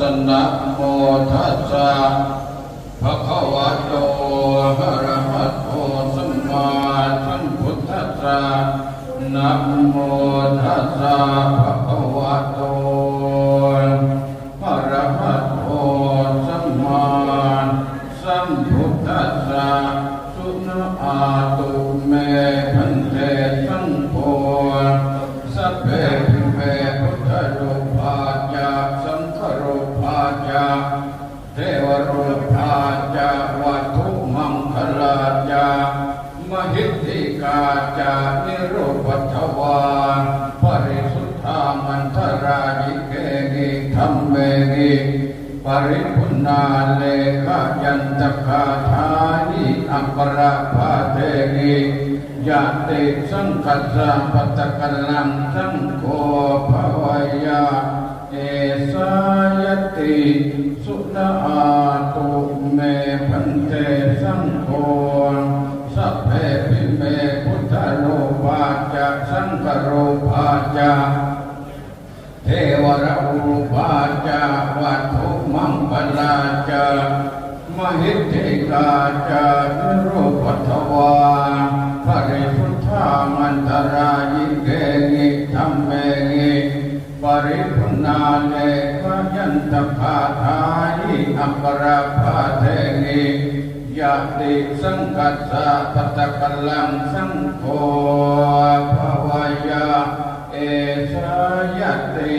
สนะโมทัสสะภะคะวะโตอะระหะโตสัมมาสัมพุทธัสสะนะโมทัสสะภะคะวะโตอะระหะโตสัมมาสัมพุทธัสสะสุนอาตุเมพันเตสังานิโรูปัทวาปริสุทธามันทรายิเกกิธรรมเมกิปริพุนาเลขยันตคาทานิอัปราภาเทกิยะติสังคัสสะปัตตะกัลลังสังโฆภวยาเอสายติสุนา ราอุปาจาวัตถุมังคลาจามหิทธิกาจานรูปัทวาปริสุทธามันตรายิเกงิธรรมเมงิปริพุนาเลขยันตคาทายิอัปราภาเทงิยะติสังกัสสะปัตะกลังสังโฆภวายาเอสายติ